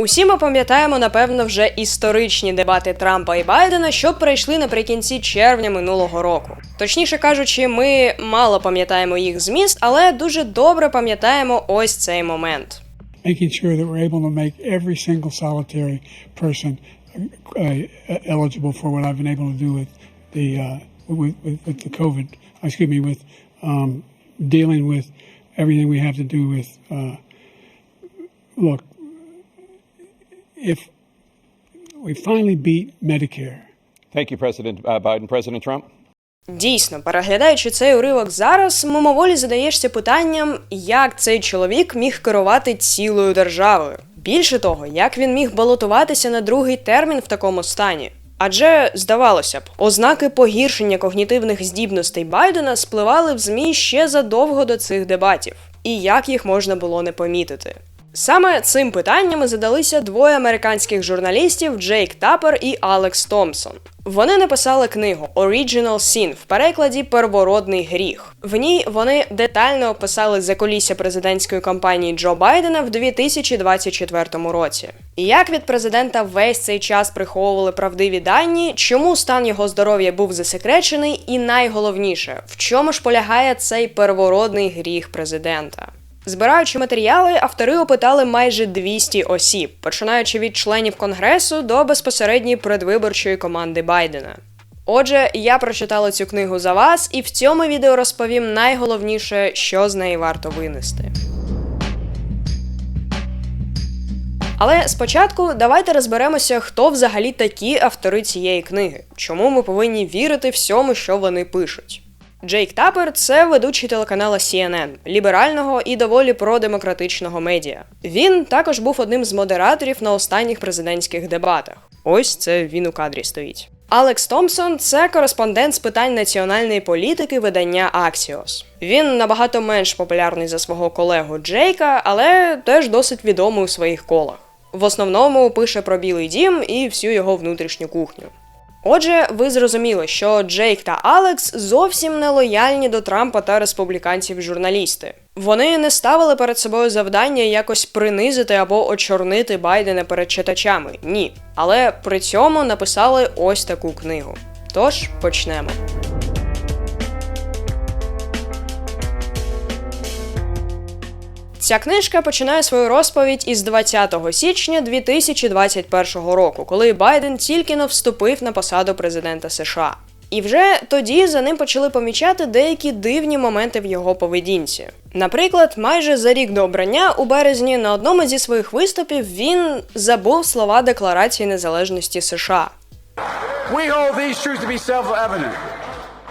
Усі ми пам'ятаємо, напевно, вже історичні дебати Трампа і Байдена, що пройшли наприкінці червня минулого року. Точніше кажучи, ми мало пам'ятаємо їх зміст, але дуже добре пам'ятаємо ось цей момент. making sure that we're able to make every single solitary person uh, eligible for what I've been able to do with the uh, with, with, with the COVID. Excuse me, with um, dealing with everything we have to do with. Uh, look, if we finally beat Medicare. Thank you, President uh, Biden. President Trump? Дійсно, переглядаючи цей уривок зараз, мимоволі задаєшся питанням, як цей чоловік міг керувати цілою державою. Більше того, як він міг балотуватися на другий термін в такому стані. Адже здавалося б, ознаки погіршення когнітивних здібностей Байдена спливали в ЗМІ ще задовго до цих дебатів, і як їх можна було не помітити. Саме цим питаннями задалися двоє американських журналістів Джейк Тапер і Алекс Томпсон. Вони написали книгу Original Sin в перекладі Первородний гріх. В ній вони детально описали закулісся президентської кампанії Джо Байдена в 2024 році. Як від президента весь цей час приховували правдиві дані, чому стан його здоров'я був засекречений, і найголовніше, в чому ж полягає цей первородний гріх президента. Збираючи матеріали, автори опитали майже 200 осіб, починаючи від членів конгресу до безпосередньої предвиборчої команди Байдена. Отже, я прочитала цю книгу за вас, і в цьому відео розповім найголовніше, що з неї варто винести. Але спочатку давайте розберемося, хто взагалі такі автори цієї книги, чому ми повинні вірити всьому, що вони пишуть. Джейк Тапер це ведучий телеканала CNN, ліберального і доволі продемократичного медіа. Він також був одним з модераторів на останніх президентських дебатах. Ось це він у кадрі стоїть. Алекс Томпсон це кореспондент з питань національної політики видання Axios. Він набагато менш популярний за свого колегу Джейка, але теж досить відомий у своїх колах. В основному пише про Білий Дім і всю його внутрішню кухню. Отже, ви зрозуміли, що Джейк та Алекс зовсім не лояльні до Трампа та республіканців журналісти. Вони не ставили перед собою завдання якось принизити або очорнити Байдена перед читачами. Ні. Але при цьому написали ось таку книгу. Тож почнемо. Ця книжка починає свою розповідь із 20 січня 2021 року, коли Байден тільки но вступив на посаду президента США. І вже тоді за ним почали помічати деякі дивні моменти в його поведінці. Наприклад, майже за рік до обрання у березні на одному зі своїх виступів він забув слова Декларації незалежності США. We hold these truths to be self-evident.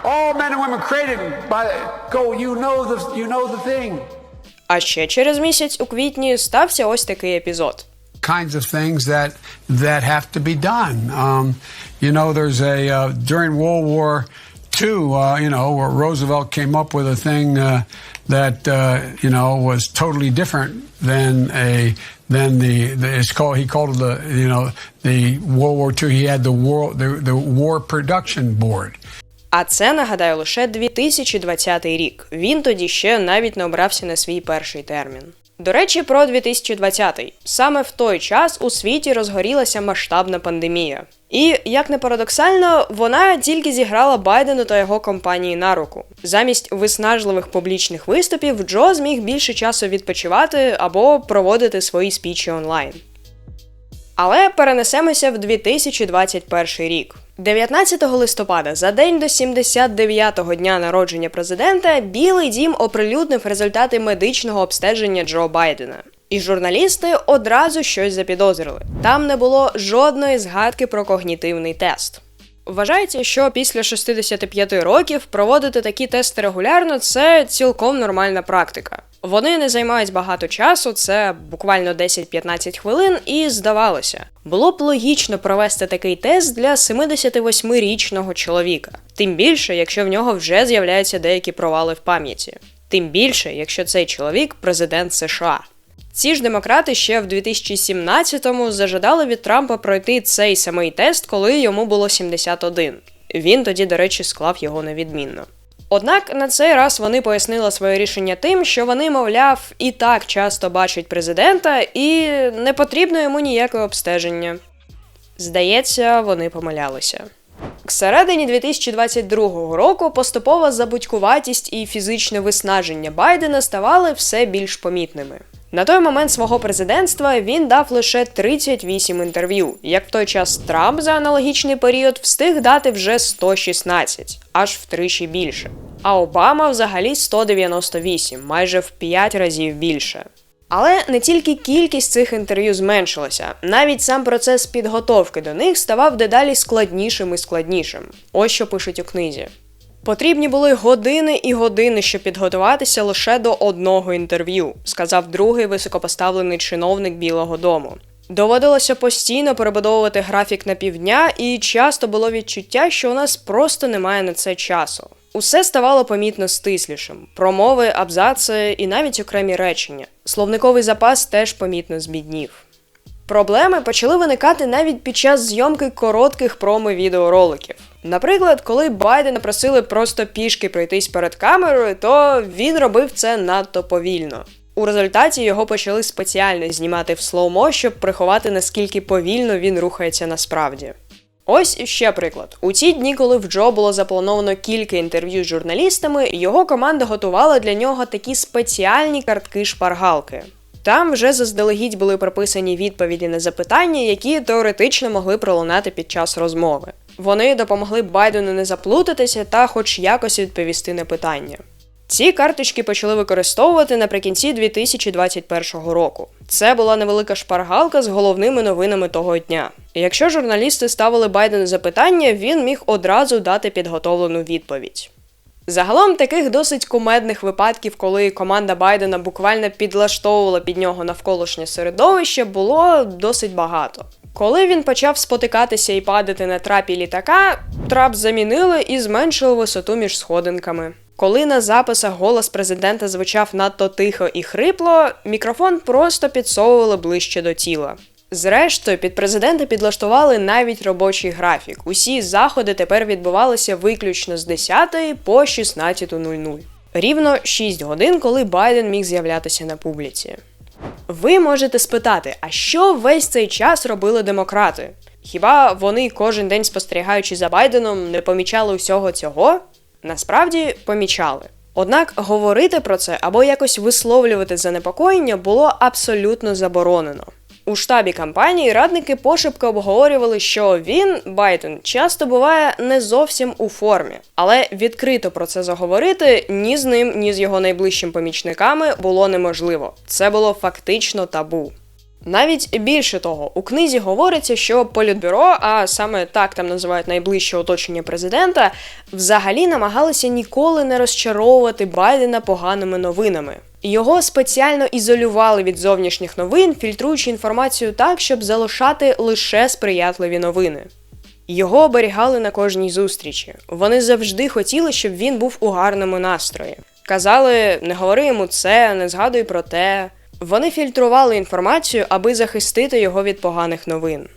All men and women created by go. You know the you know the thing. А ще через місяць у квітні стався ось такий епізод. kinds of things that that have to be done. Um, you know, there's a uh, during World War II, uh, you know, where Roosevelt came up with a thing uh, that uh, you know was totally different than a than the, the it's called he called it the you know the World War II. He had the war the, the War Production Board. А це нагадаю лише 2020 рік. Він тоді ще навіть не обрався на свій перший термін. До речі, про 2020. Саме в той час у світі розгорілася масштабна пандемія. І, як не парадоксально, вона тільки зіграла Байдену та його компанії на руку. Замість виснажливих публічних виступів Джо зміг більше часу відпочивати або проводити свої спічі онлайн. Але перенесемося в 2021 рік. 19 листопада, за день до 79-го дня народження президента, Білий Дім оприлюднив результати медичного обстеження Джо Байдена. І журналісти одразу щось запідозрили. Там не було жодної згадки про когнітивний тест. Вважається, що після 65 років проводити такі тести регулярно це цілком нормальна практика. Вони не займають багато часу, це буквально 10-15 хвилин, і здавалося, було б логічно провести такий тест для 78-річного чоловіка, тим більше, якщо в нього вже з'являються деякі провали в пам'яті, тим більше, якщо цей чоловік президент США. Ці ж демократи ще в 2017-му зажадали від Трампа пройти цей самий тест, коли йому було 71. Він тоді, до речі, склав його невідмінно. Однак на цей раз вони пояснили своє рішення тим, що вони, мовляв, і так часто бачать президента, і не потрібно йому ніяке обстеження. Здається, вони помилялися. К середині 2022 року поступова забудькуватість і фізичне виснаження Байдена ставали все більш помітними. На той момент свого президентства він дав лише 38 інтерв'ю, як в той час Трамп за аналогічний період встиг дати вже 116, аж втричі більше. А Обама взагалі 198, майже в 5 разів більше. Але не тільки кількість цих інтерв'ю зменшилася, навіть сам процес підготовки до них ставав дедалі складнішим і складнішим. Ось що пишуть у книзі. Потрібні були години і години, щоб підготуватися лише до одного інтерв'ю, сказав другий високопоставлений чиновник Білого Дому. Доводилося постійно перебудовувати графік на півдня, і часто було відчуття, що у нас просто немає на це часу. Усе ставало помітно стислішим: промови, абзаци і навіть окремі речення. Словниковий запас теж помітно збіднів. Проблеми почали виникати навіть під час зйомки коротких промо-відеороликів. Наприклад, коли Байдена просили просто пішки пройтись перед камерою, то він робив це надто повільно. У результаті його почали спеціально знімати в слоумо, щоб приховати наскільки повільно він рухається насправді. Ось ще приклад. У ті дні, коли в Джо було заплановано кілька інтерв'ю з журналістами, його команда готувала для нього такі спеціальні картки-шпаргалки. Там вже заздалегідь були прописані відповіді на запитання, які теоретично могли пролунати під час розмови. Вони допомогли Байдену не заплутатися та хоч якось відповісти на питання. Ці карточки почали використовувати наприкінці 2021 року. Це була невелика шпаргалка з головними новинами того дня. Якщо журналісти ставили Байдену запитання, він міг одразу дати підготовлену відповідь. Загалом таких досить кумедних випадків, коли команда Байдена буквально підлаштовувала під нього навколишнє середовище, було досить багато. Коли він почав спотикатися і падати на трапі літака, трап замінили і зменшили висоту між сходинками. Коли на записах голос президента звучав надто тихо і хрипло, мікрофон просто підсовували ближче до тіла. Зрештою, під президента підлаштували навіть робочий графік. Усі заходи тепер відбувалися виключно з 10 по 16.00. Рівно 6 годин, коли Байден міг з'являтися на публіці. Ви можете спитати, а що весь цей час робили демократи? Хіба вони кожен день спостерігаючи за Байденом не помічали усього цього? Насправді помічали. Однак говорити про це або якось висловлювати занепокоєння було абсолютно заборонено. У штабі кампанії радники пошепки обговорювали, що він, Байден, часто буває не зовсім у формі, але відкрито про це заговорити ні з ним, ні з його найближчими помічниками було неможливо. Це було фактично табу. Навіть більше того, у книзі говориться, що політбюро, а саме так там називають найближче оточення президента, взагалі намагалися ніколи не розчаровувати Байдена поганими новинами. Його спеціально ізолювали від зовнішніх новин, фільтруючи інформацію так, щоб залишати лише сприятливі новини. Його оберігали на кожній зустрічі. Вони завжди хотіли, щоб він був у гарному настрої. Казали, не говори йому це, не згадуй про те. Вони фільтрували інформацію, аби захистити його від поганих новин.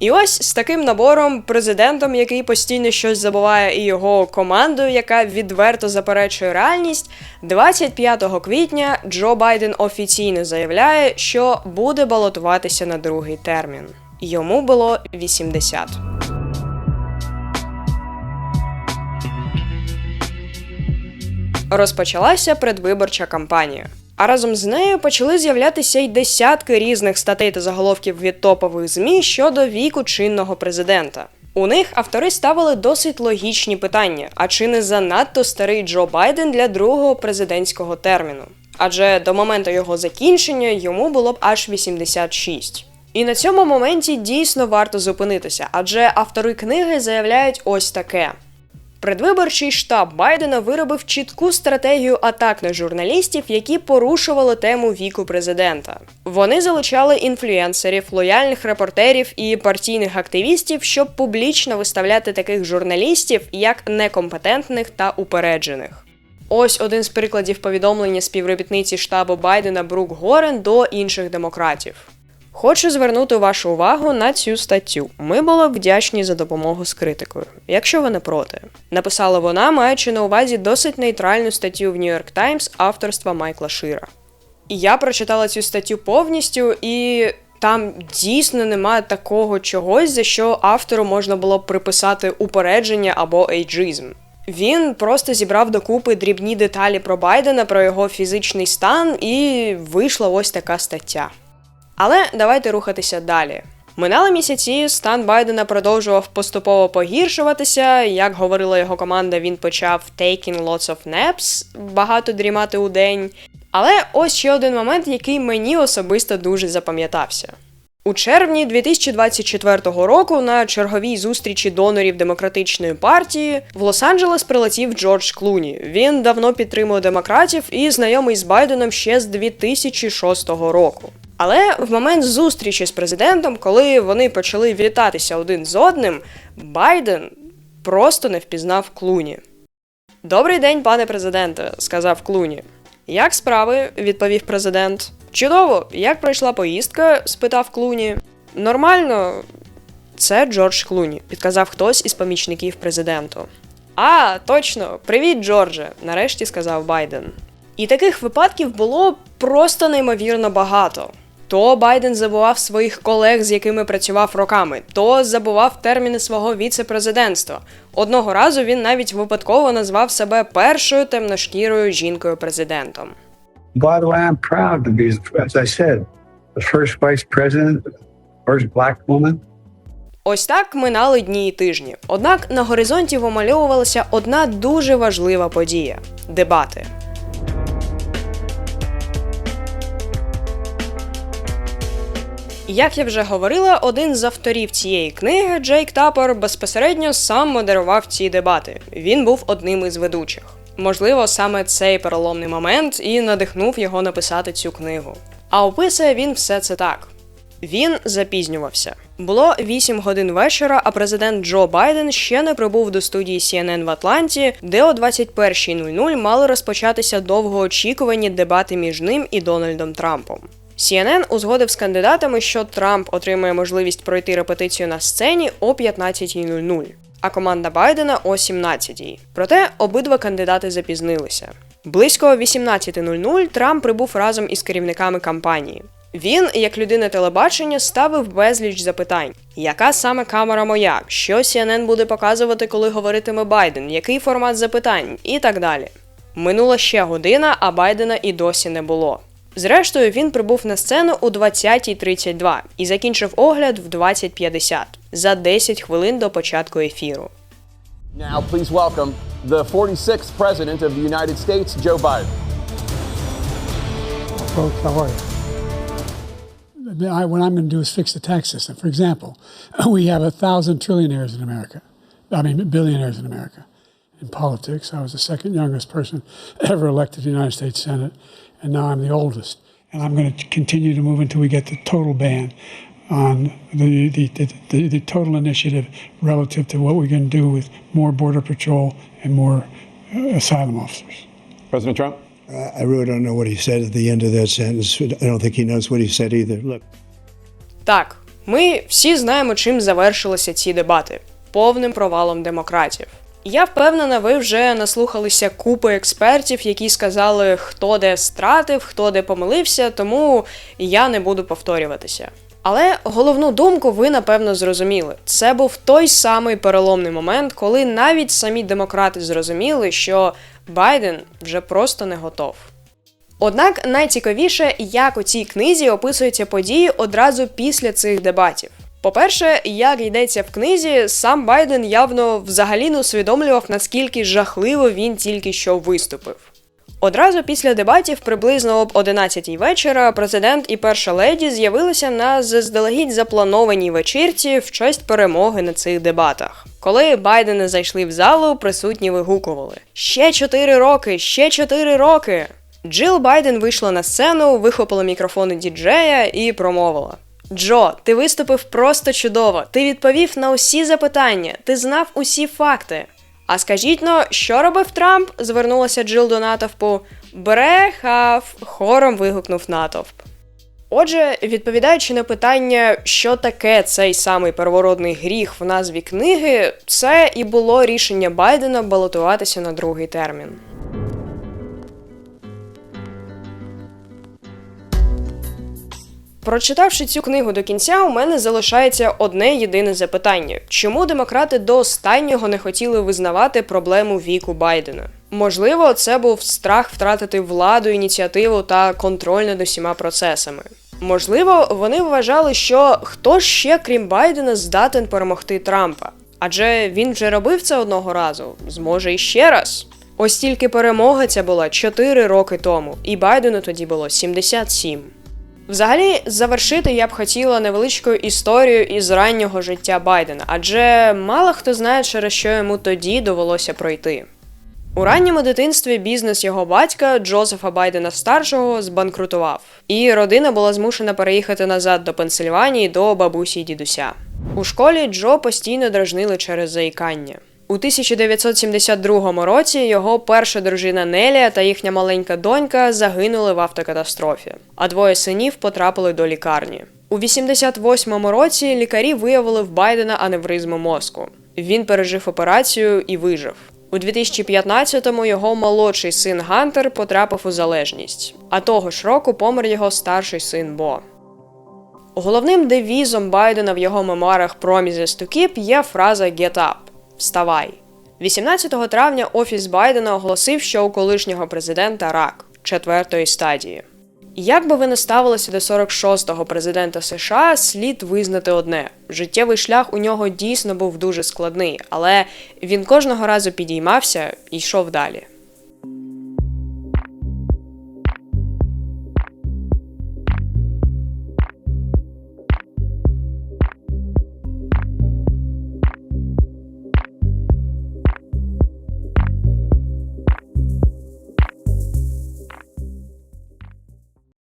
І ось з таким набором, президентом, який постійно щось забуває, і його командою, яка відверто заперечує реальність, 25 квітня Джо Байден офіційно заявляє, що буде балотуватися на другий термін. Йому було 80. Розпочалася предвиборча кампанія. А разом з нею почали з'являтися й десятки різних статей та заголовків від топових ЗМІ щодо віку чинного президента. У них автори ставили досить логічні питання: а чи не занадто старий Джо Байден для другого президентського терміну? Адже до моменту його закінчення йому було б аж 86. І на цьому моменті дійсно варто зупинитися, адже автори книги заявляють ось таке. Предвиборчий штаб Байдена виробив чітку стратегію атак на журналістів, які порушували тему віку президента. Вони залучали інфлюенсерів, лояльних репортерів і партійних активістів, щоб публічно виставляти таких журналістів як некомпетентних та упереджених. Ось один з прикладів повідомлення співробітниці штабу Байдена Брук Горен до інших демократів. Хочу звернути вашу увагу на цю статтю. Ми були б вдячні за допомогу з критикою, якщо ви не проти. Написала вона, маючи на увазі досить нейтральну статтю в New York Times авторства Майкла Шира. Я прочитала цю статтю повністю, і там дійсно немає такого чогось, за що автору можна було б приписати упередження або ейджизм. Він просто зібрав докупи дрібні деталі про Байдена, про його фізичний стан, і вийшла ось така стаття. Але давайте рухатися далі. Минали місяці, стан Байдена продовжував поступово погіршуватися. Як говорила його команда, він почав taking lots of naps, багато дрімати у день. Але ось ще один момент, який мені особисто дуже запам'ятався. У червні 2024 року на черговій зустрічі донорів демократичної партії в Лос-Анджелес прилетів Джордж Клуні. Він давно підтримує демократів і знайомий з Байденом ще з 2006 року. Але в момент зустрічі з президентом, коли вони почали вітатися один з одним, Байден просто не впізнав Клуні. Добрий день, пане президенте, сказав Клуні. Як справи? відповів президент. Чудово, як пройшла поїздка? спитав Клуні. Нормально. Це Джордж Клуні, підказав хтось із помічників президенту. А, точно, привіт, Джордже, нарешті сказав Байден. І таких випадків було просто неймовірно багато. То Байден забував своїх колег, з якими працював роками, то забував терміни свого віце-президентства. Одного разу він навіть випадково назвав себе першою темношкірою жінкою-президентом. By the way, I'm proud to be, as I said, the first vice president, first black woman. Ось так минали дні і тижні. Однак на горизонті вимальовувалася одна дуже важлива подія дебати. Як я вже говорила, один з авторів цієї книги, Джейк Тапор, безпосередньо сам модерував ці дебати. Він був одним із ведучих. Можливо, саме цей переломний момент і надихнув його написати цю книгу. А описує він все це так. Він запізнювався. Було 8 годин вечора, а президент Джо Байден ще не прибув до студії CNN в Атланті, де о 21.00 мали розпочатися довгоочікувані дебати між ним і Дональдом Трампом. CNN узгодив з кандидатами, що Трамп отримає можливість пройти репетицію на сцені о 15.00, а команда Байдена о 17.00. Проте обидва кандидати запізнилися. Близько 18.00 Трамп прибув разом із керівниками кампанії. Він, як людина телебачення, ставив безліч запитань: яка саме камера моя, що CNN буде показувати, коли говоритиме Байден, який формат запитань, і так далі. Минула ще година, а Байдена і досі не було. Зрештою, він прибув на сцену у 20.32 і закінчив огляд в 20.50 за 10 хвилин до початку ефіру. Now, please welcome the 46th President of the United States, Joe Biden. Folks, how are you? I, what I'm going to do is fix the tax system. For example, we have a thousand trillionaires in America. I mean, billionaires in America. In politics, I was the second youngest person ever elected to the United States Senate, and now I'm the oldest. And I'm going to continue to move until we get the total ban on the, the, the, the, the total initiative relative to what we're going to do with more Border Patrol and more uh, asylum officers. President Trump? I really don't know what he said at the end of that sentence. I don't think he knows what he said either. Look. Так, ми всі знаємо, чим завершилися ці дебати повним провалом демократів. Я впевнена, ви вже наслухалися купи експертів, які сказали, хто де стратив, хто де помилився, тому я не буду повторюватися. Але головну думку ви напевно зрозуміли. Це був той самий переломний момент, коли навіть самі демократи зрозуміли, що Байден вже просто не готов. Однак найцікавіше, як у цій книзі описуються події одразу після цих дебатів. По-перше, як йдеться в книзі, сам Байден явно взагалі не усвідомлював, наскільки жахливо він тільки що виступив. Одразу після дебатів, приблизно об 11-й вечора, президент і перша леді з'явилися на заздалегідь запланованій вечірці в честь перемоги на цих дебатах. Коли Байдени зайшли в залу, присутні вигукували: Ще 4 роки, ще 4 роки. Джил Байден вийшла на сцену, вихопила мікрофон у діджея і промовила: Джо, ти виступив просто чудово. Ти відповів на усі запитання, ти знав усі факти. А скажіть но, що робив Трамп? звернулася Джил до натовпу. Брехав, хором вигукнув натовп. Отже, відповідаючи на питання, що таке цей самий первородний гріх в назві книги, це і було рішення Байдена балотуватися на другий термін. Прочитавши цю книгу до кінця, у мене залишається одне єдине запитання: чому демократи до останнього не хотіли визнавати проблему віку Байдена? Можливо, це був страх втратити владу, ініціативу та контроль над усіма процесами. Можливо, вони вважали, що хто ще, крім Байдена, здатен перемогти Трампа. Адже він вже робив це одного разу, зможе і ще раз. Ось тільки перемога ця була 4 роки тому, і Байдену тоді було 77. Взагалі, завершити я б хотіла невеличкою історією із раннього життя Байдена, адже мало хто знає, через що йому тоді довелося пройти. У ранньому дитинстві бізнес його батька Джозефа Байдена старшого збанкрутував, і родина була змушена переїхати назад до Пенсильванії до бабусі й дідуся. У школі Джо постійно дражнили через заїкання. У 1972 році його перша дружина Нелія та їхня маленька донька загинули в автокатастрофі, а двоє синів потрапили до лікарні. У 88-му році лікарі виявили в Байдена аневризму мозку. Він пережив операцію і вижив. У 2015-му його молодший син Гантер потрапив у залежність, а того ж року помер його старший син Бо. Головним девізом Байдена в його мемуарах to Keep є фраза «Get up» – «Вставай». 18 травня офіс Байдена оголосив, що у колишнього президента рак четвертої стадії. Як би ви не ставилися до 46-го президента США, слід визнати одне: життєвий шлях у нього дійсно був дуже складний, але він кожного разу підіймався і йшов далі.